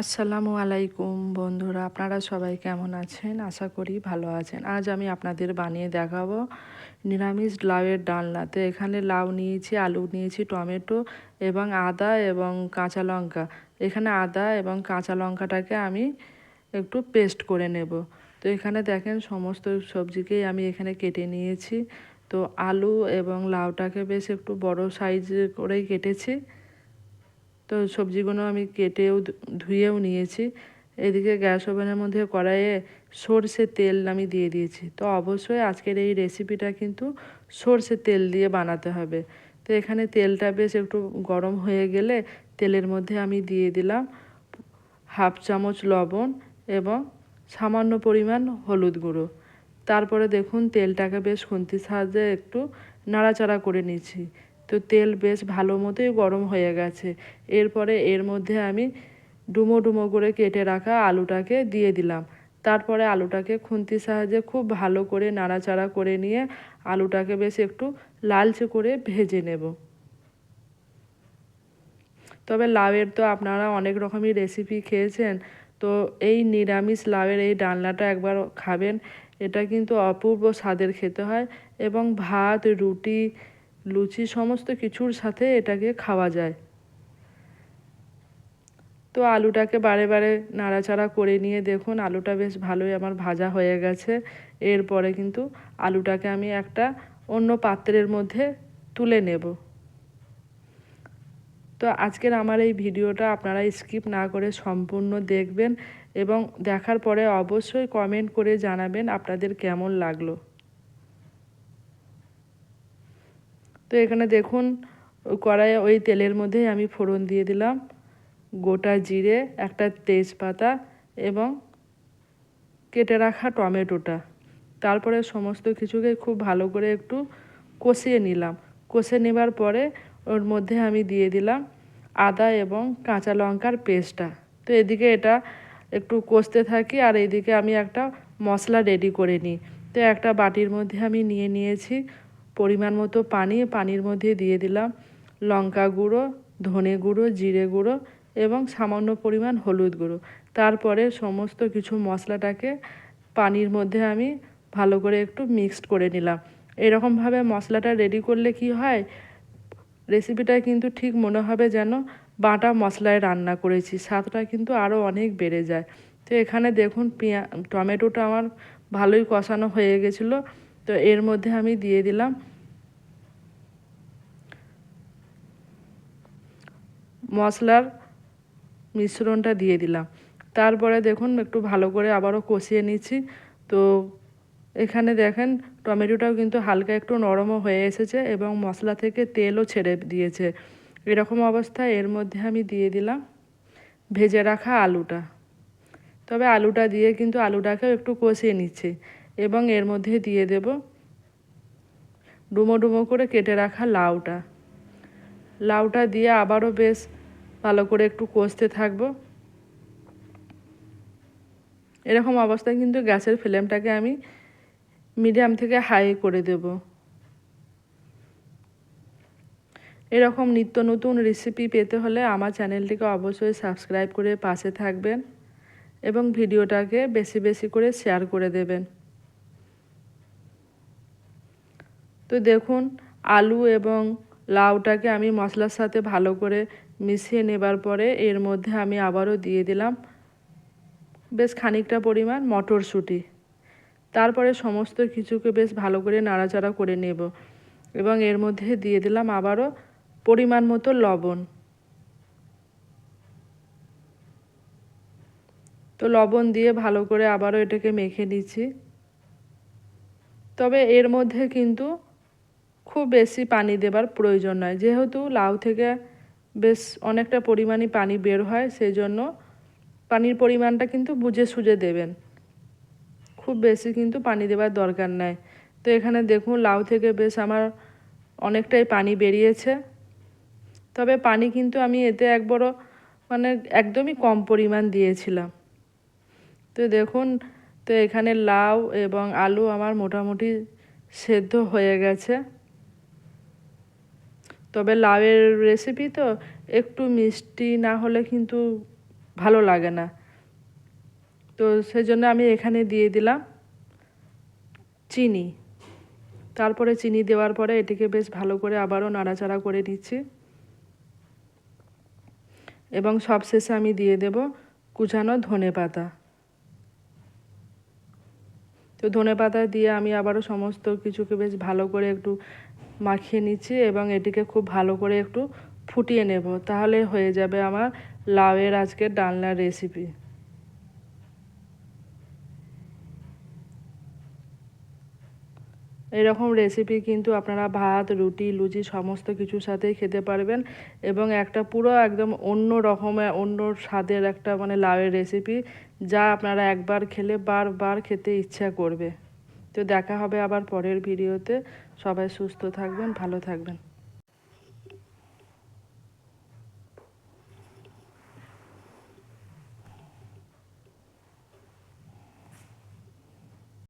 আসসালামু আলাইকুম বন্ধুরা, আপনারা সবাই কেমন আছেন? আশা করি ভালো আছেন। আজ আমি আপনাদের বানিয়ে দেখাবো নিরামিষ লাউয়ের ডালনা। তো এখানে লাউ নিয়েছি, আলু নিয়েছি, টমেটো এবং আদা এবং কাঁচা লঙ্কা। এখানে আদা এবং কাঁচা লঙ্কাটাকে আমি একটু পেস্ট করে নেব। তো এখানে দেখেন সমস্ত সবজিকেই আমি এখানে কেটে নিয়েছি। তো আলু এবং লাউটাকে বেশ একটু বড় সাইজ করেই কেটেছি। তো সবজিগুলো আমি কেটেও ধুয়েও নিয়েছি। এদিকে গ্যাস ওভেনের মধ্যে কড়াইয়ে সর্ষে তেল আমি দিয়ে দিয়েছি। তো অবশ্যই আজকের এই রেসিপিটা কিন্তু সর্ষে তেল দিয়ে বানাতে হবে। তো এখানে তেলটা বেশ একটু গরম হয়ে গেলে তেলের মধ্যে আমি দিয়ে দিলাম হাফ চামচ লবণ এবং সামান্য পরিমাণ হলুদ গুঁড়ো। তারপরে দেখুন তেলটাকে বেশ খুন্তির সাহায্যে একটু নাড়াচাড়া করে নিচ্ছি। তো তেল বেশ ভালো মতোই গরম হয়ে গেছে। এরপরে এর মধ্যে আমি ডুমো ডুমো করে কেটে রাখা আলুটাকে দিয়ে দিলাম। তারপরে আলুটাকে খুন্তির সাহায্যে খুব ভালো করে নাড়াচাড়া করে নিয়ে আলুটাকে বেশ একটু লালচে করে ভেজে নেব। তবে লাউয়ের তো আপনারা অনেক রকমই রেসিপি খেয়েছেন, তো এই নিরামিষ লাউয়ের এই ডালনাটা একবার খাবেন, এটা কিন্তু অপূর্ব স্বাদের খেতে হয় এবং ভাত, রুটি লুচি সমস্ত কিছুর সাথে এটাকে খাওয়া যায়। তো আলুটাকে বারে বারে নাড়াচাড়া করে নিয়ে দেখুন, আলুটা বেশ ভালোই আমার ভাজা হয়ে গেছে। এরপরে কিন্তু আলুটাকে আমি একটা অন্য পাত্রের মধ্যে তুলে নেব। তো আজকের আমার এই ভিডিওটা আপনারা স্কিপ না করে সম্পূর্ণ দেখবেন এবং দেখার পরে অবশ্যই কমেন্ট করে জানাবেন আপনাদের কেমন লাগল। তো এখানে দেখুন কড়াইয়ে ওই তেলের মধ্যেই আমি ফোড়ন দিয়ে দিলাম, গোটা জিরে, একটা তেজপাতা এবং কেটে রাখা টমেটোটা। তারপরে সমস্ত কিছুকে খুব ভালো করে একটু কষিয়ে নিলাম। কষে নেবার পরে ওর মধ্যে আমি দিয়ে দিলাম আদা এবং কাঁচা লঙ্কার পেস্টটা। তো এদিকে এটা একটু কষতে থাকি আর এদিকে আমি একটা মশলা রেডি করে নিই। তো একটা বাটির মধ্যে আমি নিয়ে নিয়েছি পরিমাণ মতো পানি, পানির মধ্যে দিয়ে দিলাম। লঙ্কা গুঁড়ো, ধনে গুঁড়ো, জিরে গুঁড়ো এবং সামান্য পরিমাণ হলুদ গুঁড়ো। তারপরে সমস্ত কিছু মশলাটাকে পানির মধ্যে আমি ভালো করে একটু মিক্সড করে নিলাম। এরকমভাবে মশলাটা রেডি করলে কি হয়? রেসিপিটা কিন্তু ঠিক মনে হবে যেন বাটা মশলায় রান্না করেছি। স্বাদটা কিন্তু আরও অনেক বেড়ে যায়। তো এখানে দেখুন, পেঁয়া, টমেটোটা আমার ভালোই কষানো হয়ে গেছিল। তো এর মধ্যে আমি দিয়ে দিলাম মশলার মিশ্রণটা দিয়ে দিলাম। তারপরে দেখুন একটু ভালো করে আবারও কষিয়ে নিচ্ছি। তো এখানে দেখেন টমেটোটাও কিন্তু হালকা একটু নরমও হয়ে এসেছে এবং মশলা থেকে তেলও ছেড়ে দিয়েছে। এরকম অবস্থায় এর মধ্যে আমি দিয়ে দিলাম ভেজে রাখা আলুটা। তবে আলুটা দিয়ে কিন্তু আলুটাকেও একটু কষিয়ে নিচ্ছি। এবং এর মধ্যে দিয়ে দেব ডুমো ডুমো করে কেটে রাখা লাউটা। লাউটা দিয়ে আবারও বেশ ভালো করে একটু কষতে থাকব। এরকম অবস্থায় কিন্তু গ্যাসের ফ্লেমটাকে আমি মিডিয়াম থেকে হাই করে দেব। এরকম নিত্য নতুন রেসিপি পেতে হলে আমার চ্যানেলটিকে অবশ্যই সাবস্ক্রাইব করে পাশে থাকবেন এবং ভিডিওটাকে বেশি বেশি করে শেয়ার করে দেবেন। তো দেখুন, আলু এবং লাউটাকে আমি মশলার সাথে ভালো করে মিশিয়ে নেবার পরে এর মধ্যে আমি আবারও দিয়ে দিলাম বেশ খানিকটা পরিমাণ মটরশুঁটি। তারপরে সমস্ত কিছুকে বেশ ভালো করে নাড়াচাড়া করে নেব এবং এর মধ্যে দিয়ে দিলাম আবারও পরিমাণ মতো লবণ। তো লবণ দিয়ে ভালো করে আবারও এটাকে মেখে নিচ্ছি। তবে এর মধ্যে কিন্তু খুব বেশি পানি দেবার প্রয়োজন নয়। যেহেতু লাউ থেকে বেশ অনেকটা পরিমাণই পানি বের হয় সেই জন্য পানির পরিমাণটা কিন্তু বুঝে সুঝে দেবেন। খুব বেশি কিন্তু পানি দেবার দরকার নাই। তো এখানে দেখুন, লাউ থেকে বেশ আমার অনেকটাই পানি বেরিয়েছে। তবে পানি কিন্তু আমি এতে একবারও মানে একদমই কম পরিমাণ দিয়েছিলাম। তো দেখুন, তো এখানে লাউ এবং আলু আমার মোটামুটি সেদ্ধ হয়ে গেছে। তবে লাউয়ের রেসিপি তো একটু মিষ্টি না হলে কিন্তু ভালো লাগে না। তো সেজন্য আমি এখানে দিয়ে দিলাম চিনি। তারপরে চিনি দেওয়ার পরে এটিকে বেশ ভালো করে আবারও নাড়াচাড়া করে দিচ্ছি এবং সবশেষে আমি দিয়ে দেব কুচানো ধনে পাতা। তো ধনে পাতা দিয়ে আমি আবারও সমস্ত কিছুকে বেশ ভালো করে একটু মাখিয়ে নিচ্ছি এবং এটিকে খুব ভালো করে একটু ফুটিয়ে নেব। তাহলে হয়ে যাবে আমার লাউয়ের আজকের ডালনার রেসিপি এরকম রেসিপি কিন্তু আপনারা ভাত, রুটি, লুচি সমস্ত কিছুর সাথেই খেতে পারবেন এবং একটা পুরো একদম অন্য রকমের, অন্য স্বাদের একটা মানে লাউয়ের রেসিপি যা আপনারা একবার খেলে বারবার খেতে ইচ্ছা করবে। তো দেখা হবে আবার পরের ভিডিওতে। সবাই সুস্থ থাকবেন ভালো থাকবেন।